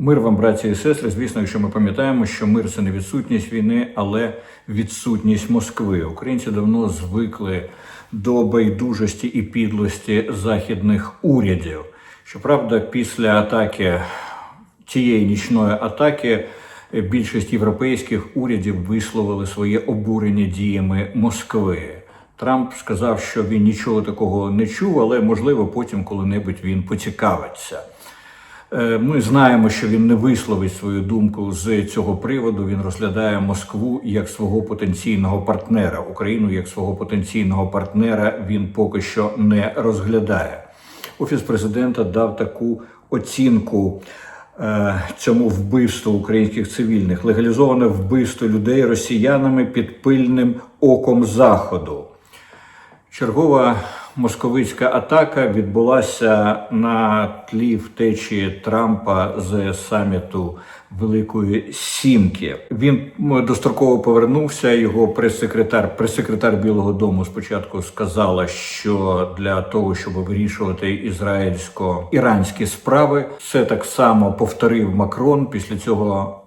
Мир вам, браті і сестри. Звісно, якщо ми пам'ятаємо, що мир це не відсутність війни, але відсутність Москви. Українці давно звикли до байдужості і підлості західних урядів. Щоправда, після атаки цієї нічної атаки більшість європейських урядів висловили своє обурення діями Москви. Трамп сказав, що він нічого такого не чув, але можливо потім коли-небудь він поцікавиться. Е, Ми знаємо, що він не висловить свою думку з цього приводу. Він розглядає Москву як свого потенційного партнера. Україну як свого потенційного партнера він поки що не розглядає. Офіс президента дав таку оцінку е, цьому вбивству українських цивільних, легалізоване вбивство людей росіянами під пильним оком заходу. Чергова московицька атака відбулася на тлі втечі Трампа з саміту Великої Сімки. Він достроково повернувся. Його прес-секретар, прес-секретар Білого Дому спочатку сказала, що для того, щоб вирішувати ізраїльсько-іранські справи, це так само повторив Макрон. Після цього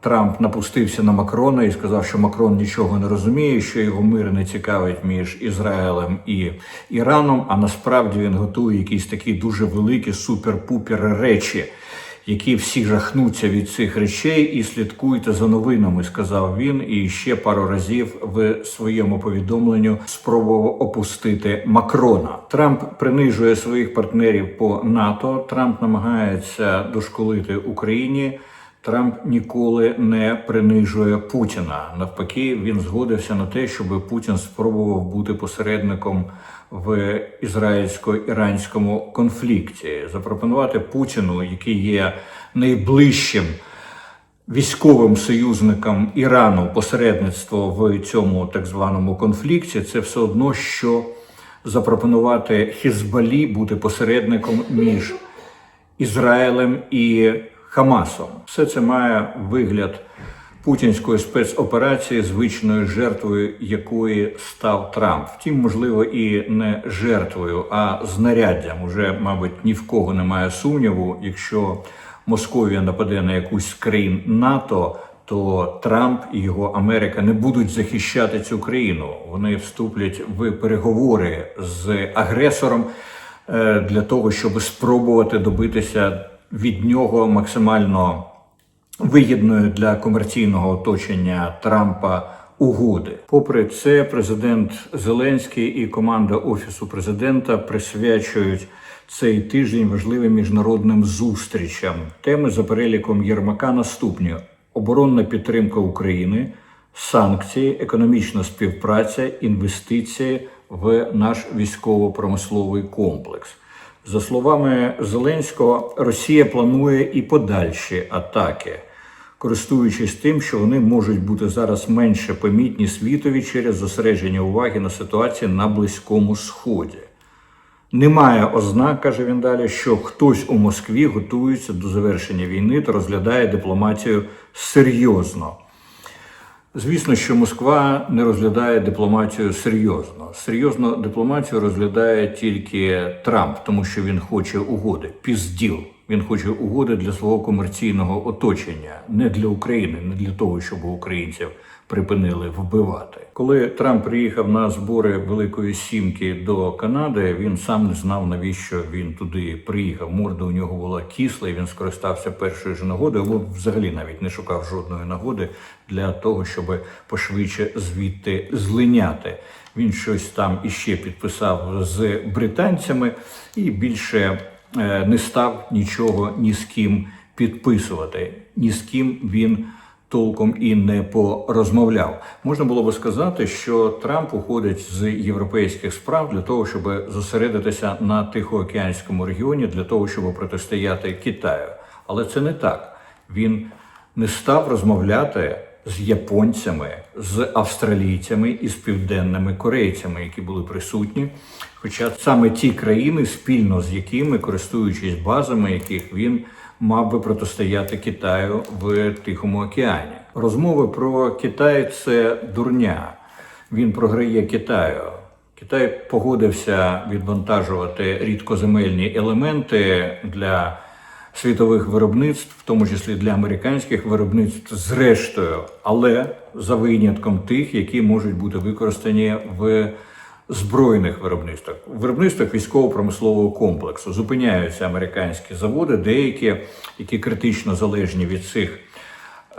Трамп напустився на Макрона і сказав, що Макрон нічого не розуміє, що його мир не цікавить між Ізраїлем і Іраном. А насправді він готує якісь такі дуже великі супер-пупер речі, які всі жахнуться від цих речей, і слідкуйте за новинами, сказав він. І ще пару разів в своєму повідомленню спробував опустити Макрона. Трамп принижує своїх партнерів по НАТО. Трамп намагається дошколити Україні. Трамп ніколи не принижує Путіна. Навпаки, він згодився на те, щоб Путін спробував бути посередником в ізраїльсько-іранському конфлікті, запропонувати Путіну, який є найближчим військовим союзником Ірану, посередництво в цьому так званому конфлікті, це все одно, що запропонувати Хізбалі бути посередником між Ізраїлем і Хамасом. Все це має вигляд путінської спецоперації, звичною жертвою якої став Трамп. Втім, можливо, і не жертвою, а знаряддям. Уже, мабуть, ні в кого немає сумніву, якщо Московія нападе на якусь з країн НАТО. То Трамп і його Америка не будуть захищати цю країну. Вони вступлять в переговори з агресором е, для того, щоб спробувати добитися від нього максимально вигідної для комерційного оточення Трампа угоди. Попри це, президент Зеленський і команда офісу президента присвячують цей тиждень важливим міжнародним зустрічам. Теми за переліком Єрмака наступні: оборонна підтримка України, санкції, економічна співпраця, інвестиції в наш військово-промисловий комплекс. За словами Зеленського, Росія планує і подальші атаки, користуючись тим, що вони можуть бути зараз менше помітні світові через зосередження уваги на ситуації на Близькому Сході. Немає ознак, каже він далі, що хтось у Москві готується до завершення війни та розглядає дипломатію серйозно. Звісно, що Москва не розглядає дипломатію серйозно. Серйозно дипломатію розглядає тільки Трамп, тому що він хоче угоди. Пізділ. Він хоче угоди для свого комерційного оточення, не для України, не для того, щоб українців припинили вбивати. Коли Трамп приїхав на збори Великої Сімки до Канади, він сам не знав, навіщо він туди приїхав. Морда у нього була кисла, і він скористався першою ж нагодою, або взагалі навіть не шукав жодної нагоди для того, щоб пошвидше звідти злиняти. Він щось там іще підписав з британцями і більше не став нічого ні з ким підписувати. Ні з ким він толком і не порозмовляв. Можна було би сказати, що Трамп уходить з європейських справ для того, щоб зосередитися на Тихоокеанському регіоні, для того, щоб протистояти Китаю. Але це не так. Він не став розмовляти з японцями, з австралійцями і з південними корейцями, які були присутні. Хоча саме ті країни, спільно з якими, користуючись базами, яких він мав би протистояти Китаю в Тихому океані. Розмови про Китай це дурня. Він програє Китаю. Китай погодився відвантажувати рідкоземельні елементи для світових виробництв, в тому числі для американських виробництв, зрештою, але за винятком тих, які можуть бути використані в збройних виробництвах, виробництвах військово-промислового комплексу. Зупиняються американські заводи, деякі, які критично залежні від цих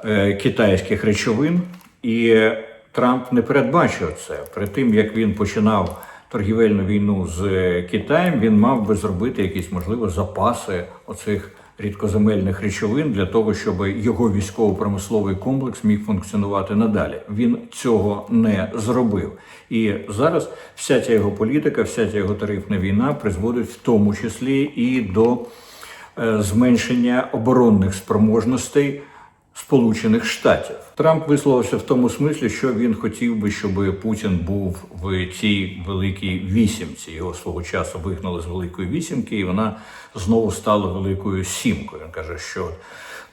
е, китайських речовин, і Трамп не передбачив це. Перед тим як він починав торгівельну війну з Китаєм, він мав би зробити якісь можливо запаси оцих рідкоземельних речовин для того, щоб його військово-промисловий комплекс міг функціонувати надалі. Він цього не зробив. І зараз вся ця його політика, вся ця його тарифна війна призводить в тому числі і до е, зменшення оборонних спроможностей Сполучених Штатів. Трамп висловився в тому смислі, що він хотів би, щоб Путін був в цій великій вісімці. Його свого часу вигнали з великої вісімки, і вона знову стала великою сімкою. Він каже, що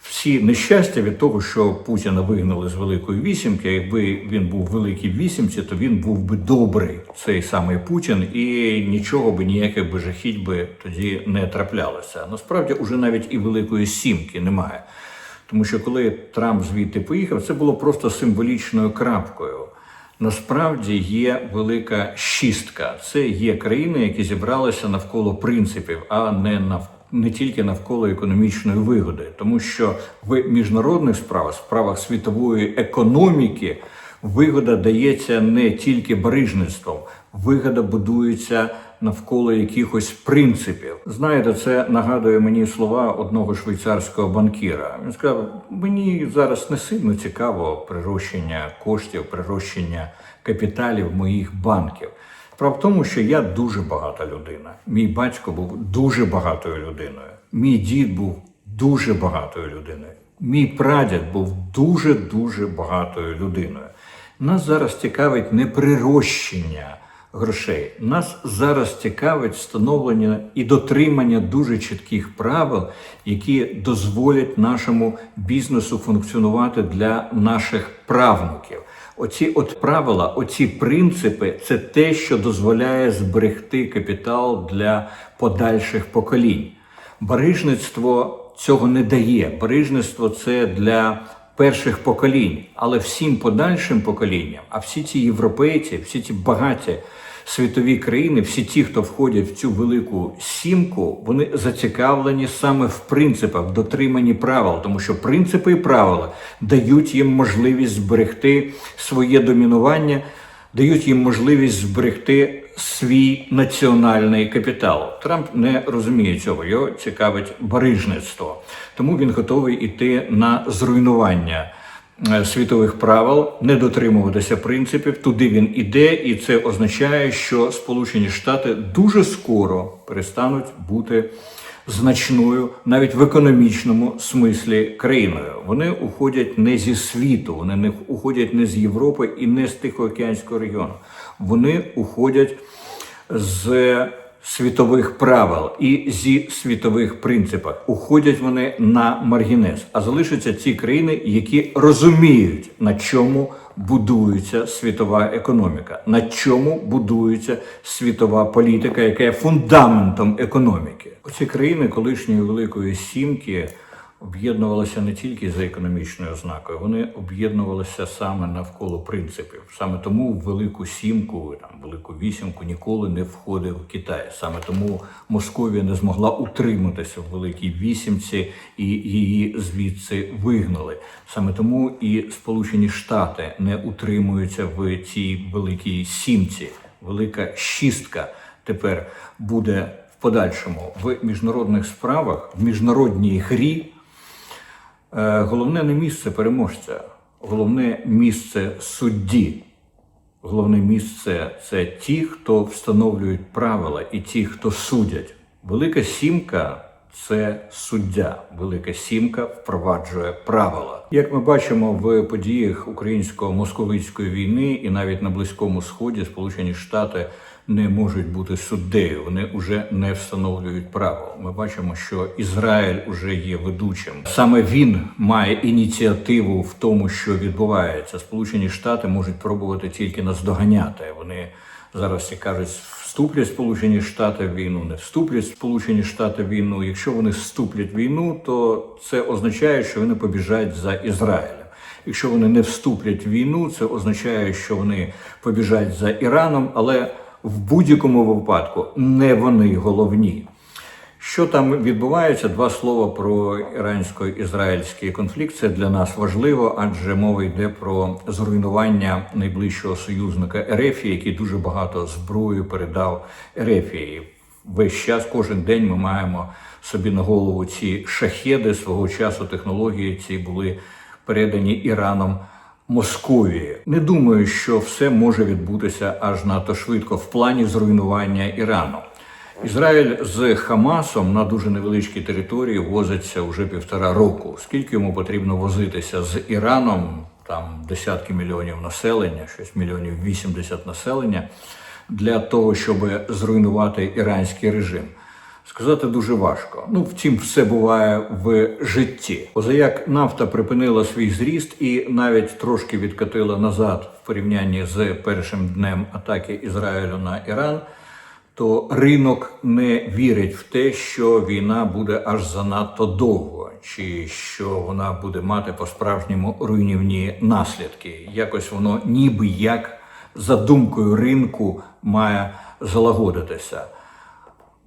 всі нещастя від того, що Путіна вигнали з великої вісімки. Якби він був в великій вісімці, то він був би добрий, цей самий Путін, і нічого би ніяких би жахіть би тоді не траплялося. Насправді, уже навіть і великої сімки немає. Тому що коли Трамп звідти поїхав, це було просто символічною крапкою. Насправді є велика шістка. Це є країни, які зібралися навколо принципів, а не нав... не тільки навколо економічної вигоди. Тому що в міжнародних справах, справах світової економіки, вигода дається не тільки барижництвом, вигода будується навколо якихось принципів. Знаєте, це нагадує мені слова одного швейцарського банкіра. Він сказав: мені зараз не сильно цікаво прирощення коштів, прирощення капіталів моїх банків. Справа в тому, що я дуже багата людина. Мій батько був дуже багатою людиною. Мій дід був дуже багатою людиною. Мій прадід був дуже дуже багатою людиною. Нас зараз цікавить не прирощення грошей. Нас зараз цікавить встановлення і дотримання дуже чітких правил, які дозволять нашому бізнесу функціонувати для наших правнуків. Оці от правила, оці принципи це те, що дозволяє зберегти капітал для подальших поколінь. Барижництво цього не дає. Барижництво це для перших поколінь, але всім подальшим поколінням, а всі ці європейці, всі ці багаті світові країни, всі ті, хто входять в цю велику сімку, вони зацікавлені саме в принципах, в дотриманні правил, тому що принципи і правила дають їм можливість зберегти своє домінування, дають їм можливість зберегти свій національний капітал. Трамп не розуміє цього. Його цікавить барижництво, тому він готовий іти на зруйнування. Е, Світових правил не дотримуватися принципів. Туди він іде, і це означає, що Сполучені Штати дуже скоро перестануть бути значною навіть в економічному смислі країною. Вони уходять не зі світу, вони не уходять не з Європи і не з Тихоокеанського регіону. Вони уходять з світових правил і зі світових принципів. Уходять вони на маргінез, а залишаться ці країни, які розуміють, на чому будується світова економіка, на чому будується світова політика, яка є фундаментом економіки. Оці країни колишньої великої сімки об'єднувалися не тільки за економічною ознакою, вони об'єднувалися саме навколо принципів. Саме тому в велику сімку, там велику вісімку ніколи не входив Китай. Саме тому Московія не змогла утриматися в великій вісімці і її звідси вигнали. Саме тому і Сполучені Штати не утримуються в цій великій сімці. Велика шістка тепер буде в подальшому в міжнародних справах, в міжнародній грі. Е, Головне не місце переможця, головне місце судді. Головне місце це ті, хто встановлюють правила, і ті, хто судять. Велика сімка це суддя. Велика сімка впроваджує правила. Як ми бачимо в подіях українсько-московицької війни і навіть на Близькому Сході Сполучені Штати не можуть бути суддею. Вони вже не встановлюють право. Ми бачимо, що Ізраїль уже є ведучим. Саме він має ініціативу в тому, що відбувається. Сполучені Штати можуть пробувати тільки наздоганяти. Вони Зараз всі кажуть, вступлять Сполучені Штати в війну, не вступлять Сполучені Штати в війну. Якщо вони вступлять в війну, то це означає, що вони побіжать за Ізраїлем. Якщо вони не вступлять в війну, це означає, що вони побіжать за Іраном, але в будь-якому випадку не вони головні. Що там відбувається? Два слова про ірансько-ізраїльський конфлікт. Це для нас важливо, адже мова йде про зруйнування найближчого союзника Ерефії, який дуже багато зброї передав Ерефії. Весь час, кожен день ми маємо собі на голову ці шахеди свого часу. Технології ці були передані Іраном. Московії не думаю, що все може відбутися аж надто швидко в плані зруйнування Ірану. Ізраїль з Хамасом на дуже невеличкій території возиться вже півтора року. Скільки йому потрібно возитися з Іраном? Там десятки мільйонів населення, щось мільйонів 80 населення, для того, щоб зруйнувати іранський режим. Сказати дуже важко. Ну, втім, все буває в житті. Позаяк нафта припинила свій зріст і навіть трошки відкатила назад в порівнянні з першим днем атаки Ізраїлю на Іран то ринок не вірить в те, що війна буде аж занадто довго, чи що вона буде мати по-справжньому руйнівні наслідки. Якось воно ніби як за думкою ринку має залагодитися.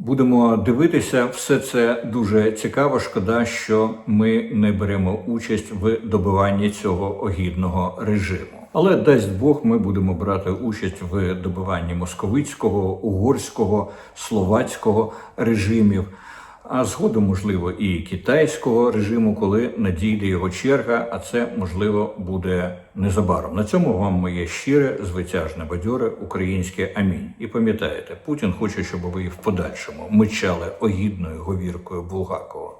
Будемо дивитися, все це дуже цікаво. Шкода, що ми не беремо участь в добиванні цього огідного режиму. Але дасть Бог, ми будемо брати участь в добиванні московицького, угорського, словацького режимів, а згодом, можливо, і китайського режиму, коли надійде його черга. А це можливо буде незабаром. На цьому вам моє щире, звитяжне, бадьоре українське амінь. І пам'ятаєте, Путін хоче, щоб ви в подальшому мичали огідною говіркою Булгакова.